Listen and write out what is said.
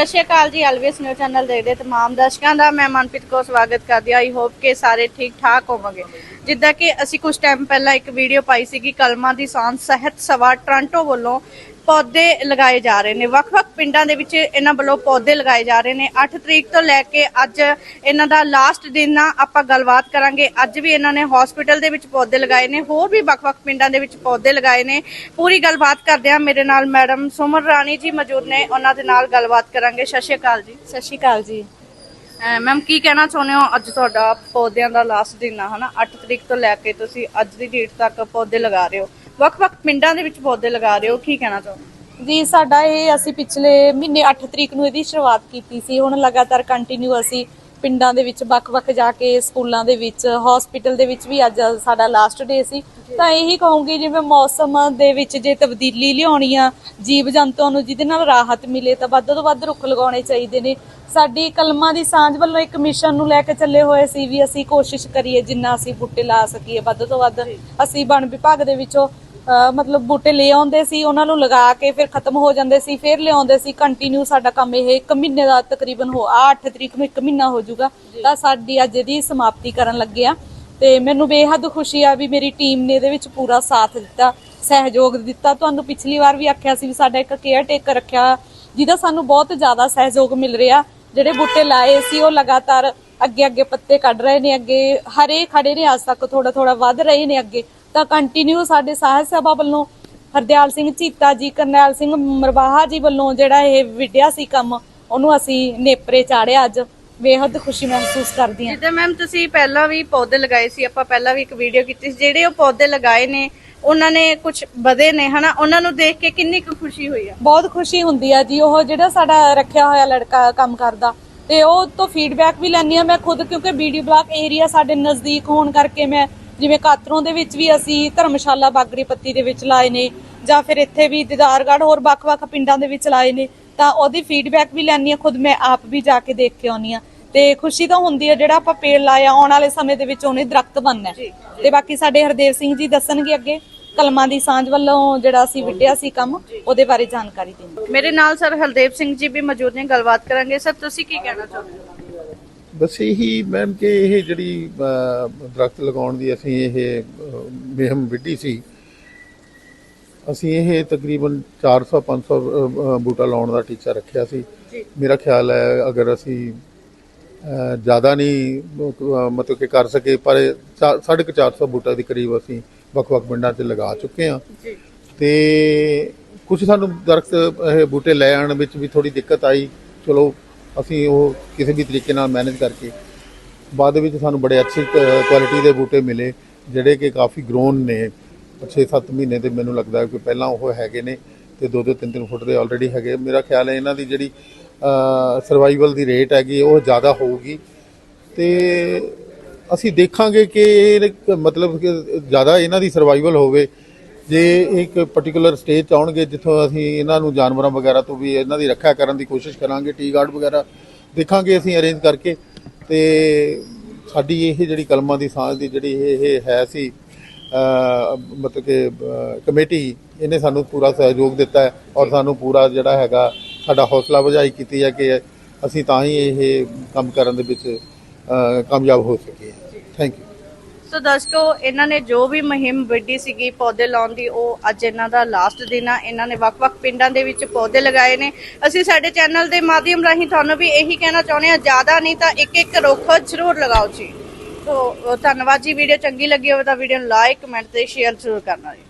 ਸਤਿ ਸ਼੍ਰੀ ਅਕਾਲ ਜੀ ਐਲਵੀਐਸ new channel ਦੇਖਦੇ ਤਮਾਮ ਦਰਸ਼ਕਾਂ ਦਾ, ਮੈਂ ਮਨਪ੍ਰੀਤ ਕੋ ਸਵਾਗਤ ਕਰਦੀ ਆਈ ਹੋਪ ਕਿ ਸਾਰੇ ਠੀਕ ਠਾਕ ਹੋਵੋਗੇ। ਜਿੱਦਾਂ ਕਿ ਅਸੀਂ ਕੁਝ ਟਾਈਮ ਪਹਿਲਾਂ ਇੱਕ ਵੀਡੀਓ ਪਾਈ ਸੀਗੀ, ਕਲਮਾਂ ਦੀ ਸਾਂਝ, ਸਹਿਤ ਸਭਾ ਟ੍ਰਾਂਟੋ ਵੱਲੋਂ ਪੌਦੇ ਲਗਾਏ ਜਾ ਰਹੇ ਨੇ। ਵੱਖ-ਵੱਖ ਪਿੰਡਾਂ ਦੇ ਵਿੱਚ ਇਹਨਾਂ ਵੱਲੋਂ ਪੌਦੇ ਲਗਾਏ ਜਾ ਰਹੇ ਨੇ। 8 ਤਰੀਕ ਤੋਂ ਲੈ ਕੇ ਅੱਜ ਇਹਨਾਂ ਦਾ ਲਾਸਟ ਦਿਨ ਆ ਆਪਾਂ ਗੱਲਬਾਤ ਕਰਾਂਗੇ। ਅੱਜ ਵੀ ਇਹਨਾਂ ਨੇ ਹਸਪੀਟਲ ਦੇ ਵਿੱਚ ਪੌਦੇ ਲਗਾਏ ਨੇ। ਹੋਰ ਵੀ ਵੱਖ-ਵੱਖ ਪਿੰਡਾਂ ਦੇ ਵਿੱਚ ਪੌਦੇ ਲਗਾਏ ਨੇ। ਪੂਰੀ ਗੱਲਬਾਤ ਕਰਦੇ ਆ ਮੇਰੇ ਨਾਲ ਮੈਡਮ ਸੁਮਨ ਰਾਣੀ ਜੀ ਮੌਜੂਦ ਨੇ। ਉਹਨਾਂ ਦੇ ਨਾਲ ਗੱਲਬਾਤ ਕਰਾਂਗੇ। ਸਤਿ ਸ਼੍ਰੀ ਅਕਾਲ ਜੀ। ਸਤਿ ਸ਼੍ਰੀ ਅਕਾਲ ਜੀ। ਮੈਮ ਕੀ ਕਹਿਣਾ ਚਾਹੁੰਦੇ ਹੋ? ਅੱਜ ਤੁਹਾਡਾ ਪੌਦਿਆਂ ਦਾ ਲਾਸਟ ਦਿਨ ਆ ਹਨਾ? 8 ਤਰੀਕ ਤੋਂ ਲੈ ਕੇ ਤੁਸੀਂ ਅੱਜ ਦੀ ਡੇਟ ਤੱਕ ਪੌਦੇ ਲਗਾ ਰਹੇ ਹੋ। ਵੱਖ-ਵੱਖ ਪਿੰਡਾਂ ਦੇ ਵਿੱਚ ਪੌਦੇ ਲਗਾ ਰਹੇ ਹੋ ਕੀ ਕਹਿਣਾ ਚਾਹੁੰਦੇ ਹੋ? ਜੀ ਸਾਡਾ ਇਹ ਅਸੀਂ ਪਿਛਲੇ ਮਹੀਨੇ 8 ਤਰੀਕ ਨੂੰ ਇਹਦੀ ਸ਼ੁਰੂਆਤ ਕੀਤੀ ਸੀ। ਹੁਣ ਲਗਾਤਾਰ ਕੰਟੀਨਿਊ ਅਸੀਂ ਪਿੰਡਾਂ ਦੇ ਵਿੱਚ ਵੱਖ-ਵੱਖ ਜਾ ਕੇ ਸਕੂਲਾਂ ਦੇ ਵਿੱਚ ਹਸਪੀਟਲ ਦੇ ਵਿੱਚ ਵੀ ਅੱਜ ਸਾਡਾ ਲਾਸਟ ਡੇ ਸੀ। ਤਾਂ ਇਹੀ ਕਹੂੰਗੀ ਜਿਵੇਂ ਮੌਸਮ ਦੇ ਵਿੱਚ ਜੇ ਤਬਦੀਲੀ ਲਿਆਉਣੀ ਆ ਜੀਵ ਜੰਤੂਆਂ ਨੂੰ ਜਿਹਦੇ ਨਾਲ ਰਾਹਤ ਮਿਲੇ ਤਾਂ ਵੱਧ ਤੋਂ ਵੱਧ ਰੁੱਖ ਲਗਾਉਣੇ ਚਾਹੀਦੇ ਨੇ। ਸਾਡੀ ਕਲਮਾਂ ਦੀ ਸਾਂਝ ਵੱਲੋਂ ਇੱਕ ਮਿਸ਼ਨ ਨੂੰ ਲੈ ਕੇ ਚੱਲੇ ਹੋਏ ਸੀ ਵੀ ਅਸੀਂ ਕੋਸ਼ਿਸ਼ ਕਰੀਏ ਜਿੰਨਾ ਅਸੀਂ ਬੂਟੇ ਲਾ ਸਕੀਏ। ਵੱਧ ਤੋਂ ਵੱਧ ਅਸੀਂ ਵਣ ਵਿਭਾਗ ਦੇ ਵਿੱਚੋਂ ਮਤਲਬ ਬੂਟੇ ਲੈ ਆਉਂਦੇ ਸੀ ਉਹਨਾਂ ਨੂੰ ਲਗਾ ਕੇ ਫਿਰ ਖਤਮ ਹੋ ਜਾਂਦੇ ਸੀ ਫਿਰ ਲਿਆਉਂਦੇ ਸੀ। ਕੰਟੀਨਿਊ ਸਾਡਾ ਕੰਮ ਇਹ 1 ਮਹੀਨੇ ਦਾ ਤਕਰੀਬਨ ਹੋ 8 ਤਰੀਕ ਨੂੰ 1 ਮਹੀਨਾ ਹੋ ਜਾਊਗਾ। ਤਾਂ ਸਾਡੀ ਅੱਜ ਇਹਦੀ ਸਮਾਪਤੀ ਕਰਨ ਲੱਗੇ ਆ। ਤੇ ਮੈਨੂੰ ਬੇਹੱਦ ਖੁਸ਼ੀ ਆ ਵੀ ਮੇਰੀ ਟੀਮ ਨੇ ਇਹਦੇ ਵਿੱਚ ਪੂਰਾ ਸਾਥ ਦਿੱਤਾ ਸਹਿਯੋਗ ਦਿੱਤਾ। ਤੁਹਾਨੂੰ ਪਿਛਲੀ ਵਾਰ ਵੀ ਆਖਿਆ ਸੀ ਵੀ ਸਾਡਾ ਇੱਕ ਕੇਅਰ ਟੇਕਰ ਰੱਖਿਆ ਜਿਹਦਾ ਸਾਨੂੰ ਬਹੁਤ ਜ਼ਿਆਦਾ ਸਹਿਯੋਗ ਮਿਲ ਰਿਹਾ। ਜਿਹੜੇ ਬੂਟੇ ਲਾਏ ਸੀ ਉਹ ਲਗਾਤਾਰ ਅੱਗੇ ਅੱਗੇ ਪੱਤੇ ਕੱਢ ਰਹੇ ਨੇ ਅੱਗੇ ਹਰੇ ਖੜੇ ਨੇ ਅੱਜ ਤੱਕ ਥੋੜਾ ਥੋੜਾ ਵੱਧ ਰਹੇ ਨੇ ਅੱਗੇ। ਤਾਂ ਕੰਟੀਨਿਊ ਸਾਡੇ ਸਾਹਿਬ ਸਭਾ ਵੱਲੋਂ ਹਰਦਿਆਲ ਸਿੰਘ ਚੀਤਾ ਜੀ ਕਰਨੈਲ ਸਿੰਘ ਮਰਵਾਹਾ ਜੀ ਵੱਲੋਂ ਜਿਹੜਾ ਇਹ ਵਿਡਿਆ ਸੀ ਕੰਮ ਉਹਨੂੰ ਅਸੀਂ ਨੇਪਰੇ ਚਾੜਿਆ ਅੱਜ। ਬੇਹੱਦ ਖੁਸ਼ੀ ਮਹਿਸੂਸ ਕਰਦੀ ਹਾਂ। ਜਿੱਦਾਂ ਮੈਮ ਤੁਸੀਂ ਪਹਿਲਾਂ ਵੀ ਪੌਦੇ ਲਗਾਏ ਸੀ ਆਪਾਂ ਪਹਿਲਾਂ ਵੀ ਇੱਕ ਵੀਡੀਓ ਕੀਤੀ ਸੀ। ਜਿਹੜੇ ਉਹ ਪੌਦੇ ਲਗਾਏ ਨੇ ਉਹਨਾਂ ਨੇ ਕੁਝ ਵਧੇ ਨੇ ਹਨਾ? ਉਹਨਾਂ ਨੂੰ ਦੇਖ ਕੇ ਕਿੰਨੀ ਕੁ ਖੁਸ਼ੀ ਹੋਈ ਆ? ਬਹੁਤ ਖੁਸ਼ੀ ਹੁੰਦੀ ਆ ਜੀ ਉਹ ਜਿਹੜਾ ਸਾਡਾ ਰੱਖਿਆ ਹੋਇਆ ਲੜਕਾ ਕੰਮ ਕਰਦਾ। ਤੇ ਉਹ ਤੋਂ ਫੀਡਬੈਕ ਵੀ ਲੈਣੀ ਆ ਮੈਂ ਖੁਦ ਕਿਉਂਕਿ ਬੀਡੀ ਬਲਾਕ ਏਰੀਆ ਸਾਡੇ ਨਜ਼ਦੀਕ ਹੋਣ ਕਰਕੇ ਮੈਂ ਜਿਵੇਂ ਕਾਤਰੋਂ ਦੇ ਵਿੱਚ ਵੀ ਅਸੀਂ ਧਰਮਸ਼ਾਲਾ ਬਾਗੜੀ ਪੱਤੀ ਦੇ ਵਿੱਚ ਲਾਏ ਨੇ ਜਾਂ ਫਿਰ ਇੱਥੇ ਵੀ ਦਿਦਾਰਗੜ੍ਹ ਹੋਰ ਵੱਖ-ਵੱਖ ਪਿੰਡਾਂ ਦੇ ਵਿੱਚ ਲਾਏ ਨੇ ਤਾਂ ਉਹਦੀ ਫੀਡਬੈਕ ਵੀ ਲੈਣੀ ਆ ਖੁਦ ਮੈਂ ਆਪ ਵੀ ਜਾ ਕੇ ਦੇਖ ਕੇ ਆਉਣੀ ਆ ਤੇ ਖੁਸ਼ੀ ਤਾਂ ਹੁੰਦੀ ਆ ਜਿਹੜਾ ਆਪਾਂ ਪੇੜ ਲਾਇਆ ਆਉਣ ਵਾਲੇ ਸਮੇਂ ਦੇ ਵਿੱਚ ਉਹਨੇ ਦਰਖਤ ਬਣਨਾ ਹੈ। ਤੇ ਬਾਕੀ ਸਾਡੇ ਹਰਦੇਵ ਸਿੰਘ ਜੀ ਦੱਸਣਗੇ ਅੱਗੇ ਕਲਮਾਂ ਦੀ ਸਾਂਝ ਵੱਲੋਂ ਜਿਹੜਾ ਅਸੀਂ ਵਿੱਢਿਆ ਸੀ ਕੰਮ ਉਹਦੇ ਬਾਰੇ ਜਾਣਕਾਰੀ ਦੇਣਗੇ ਮੇਰੇ ਨਾਲ ਸਰ ਹਰਦੇਵ ਸਿੰਘ ਜੀ ਵੀ ਮੌਜੂਦ ਨੇ ਗੱਲਬਾਤ ਕਰਾਂਗੇ। ਸਰ ਤੁਸੀਂ ਕੀ ਕਹਿਣਾ ਚਾਹੁੰਦੇ ਹੋ? ਬਸ ਇਹੀ ਮੈਮ ਕਿ ਇਹ ਜਿਹੜੀ ਦਰਖਤ ਲਗਾਉਣ ਦੀ ਅਸੀਂ ਇਹ ਮੁਹਿੰਮ ਵਿੱਢੀ ਸੀ ਅਸੀਂ ਇਹ ਤਕਰੀਬਨ 400 500 ਅਹ, ਬੂਟਾ ਲਾਉਣ ਦਾ ਟੀਚਾ ਰੱਖਿਆ ਸੀ। ਮੇਰਾ ਖਿਆਲ ਹੈ ਅਗਰ ਅਸੀਂ ਜ਼ਿਆਦਾ ਨਹੀਂ ਮਤਲਬ ਕਿ ਕਰ ਸਕੇ ਪਰ ਚਾ- ਸਾਢੇ ਕੁ 400 ਬੂਟਾ ਦੇ ਕਰੀਬ ਅਸੀਂ ਵੱਖ-ਵੱਖ ਪਿੰਡਾਂ 'ਚ ਲਗਾ ਚੁੱਕੇ ਹਾਂ। ਤੇ ਕੁਝ ਸਾਨੂੰ ਦਰਖਤ ਇਹ ਬੂਟੇ ਲੈ ਆਉਣ ਵਿੱਚ ਵੀ ਥੋੜੀ ਦਿੱਕਤ ਆਈ। ਚਲੋ ਅਸੀਂ ਉਹ ਕਿਸੇ ਵੀ ਤਰੀਕੇ ਨਾਲ ਮੈਨੇਜ ਕਰਕੇ ਬਾਅਦ ਵਿੱਚ ਸਾਨੂੰ ਬੜੇ ਅੱਛੀ ਕੁਆਲਿਟੀ ਦੇ ਬੂਟੇ ਮਿਲੇ, ਜਿਹੜੇ ਕਿ ਕਾਫੀ ਗਰੋਨ ਨੇ। 6-7 ਮਹੀਨੇ ਦੇ ਮੈਨੂੰ ਲੱਗਦਾ ਕਿ ਪਹਿਲਾਂ ਉਹ ਹੈਗੇ ਨੇ ਤੇ 2-2 3-3 ਫੁੱਟ ਦੇ ਆਲਰੇਡੀ ਹੈਗੇ। ਮੇਰਾ ਖਿਆਲ ਹੈ ਇਹਨਾਂ ਦੀ ਜਿਹੜੀ ਸਰਵਾਈਵਲ ਦੀ ਰੇਟ ਹੈਗੀ, ਉਹ ਜ਼ਿਆਦਾ ਹੋਊਗੀ। ਤੇ ਅਸੀਂ ਦੇਖਾਂਗੇ ਕਿ ਇਹ ਮਤਲਬ ਕਿ ਜ਼ਿਆਦਾ ਇਹਨਾਂ ਦੀ ਸਰਵਾਈਵਲ ਹੋਵੇ ਜੇ ਇੱਕ ਪਾਰਟਿਕੂਲਰ ਸਟੇਜ 'ਚ ਆਉਣਗੇ, ਜਿੱਥੋਂ ਅਸੀਂ ਇਹਨਾਂ ਨੂੰ ਜਾਨਵਰਾਂ ਵਗੈਰਾ ਤੋਂ ਵੀ ਇਹਨਾਂ ਦੀ ਰੱਖਿਆ ਕਰਨ ਦੀ ਕੋਸ਼ਿਸ਼ ਕਰਾਂਗੇ ਟੀ ਗਾਰਡ ਵਗੈਰਾ ਦੇਖਾਂਗੇ ਅਸੀਂ ਅਰੇਂਜ ਕਰਕੇ। ਤੇ ਸਾਡੀ ਇਹ ਜਿਹੜੀ ਕਲਮਾਂ ਦੀ ਸਾਂਝ ਦੀ ਜਿਹੜੀ ਇਹ ਇਹ ਹੈ ਸੀ ਮਤਲਬ ਕਿ ਕਮੇਟੀ, ਇਹਨੇ ਸਾਨੂੰ ਪੂਰਾ ਸਹਿਯੋਗ ਦਿੱਤਾ ਹੈ ਔਰ ਸਾਨੂੰ ਪੂਰਾ ਜਿਹੜਾ ਹੈਗਾ ਸਾਡਾ ਹੌਸਲਾ ਵਜਾਈ ਕੀਤੀ ਹੈ ਕਿ ਅਸੀਂ ਤਾਂ ਹੀ ਇਹ ਕੰਮ ਕਰਨ ਦੇ ਵਿੱਚ ਕਾਮਯਾਬ ਹੋ ਸਕੇ ਥੈਂਕ ਯੂ ਸੋ ਦਰਸ਼ਕੋ ਇਹਨਾਂ ਨੇ ਜੋ ਵੀ ਮੁਹਿੰਮ ਵਿੱਢੀ ਸੀਗੀ ਪੌਦੇ ਲਾਉਣ ਦੀ, ਉਹ ਅੱਜ ਇਹਨਾਂ ਦਾ ਲਾਸਟ ਦਿਨ ਆ। ਇਹਨਾਂ ਨੇ ਵੱਖ-ਵੱਖ ਪਿੰਡਾਂ ਦੇ ਵਿੱਚ ਪੌਦੇ ਲਗਾਏ ਨੇ। ਅਸੀਂ ਸਾਡੇ ਚੈਨਲ ਦੇ ਮਾਧਿਅਮ ਰਾਹੀਂ ਤੁਹਾਨੂੰ ਵੀ ਇਹੀ ਕਹਿਣਾ ਚਾਹੁੰਦੇ ਆ ਜ਼ਿਆਦਾ ਨਹੀਂ ਤਾਂ ਇੱਕ ਇੱਕ ਰੁੱਖ ਜ਼ਰੂਰ ਲਗਾਓ ਜੀ। ਸੋ ਧੰਨਵਾਦ ਜੀ, ਵੀਡੀਓ ਚੰਗੀ ਲੱਗੀ ਹੋਵੇ ਤਾਂ ਵੀਡੀਓ ਨੂੰ ਲਾਈਕ ਕਮੈਂਟ ਤੇ ਸ਼ੇਅਰ ਜ਼ਰੂਰ ਕਰਨਾ ਜੀ।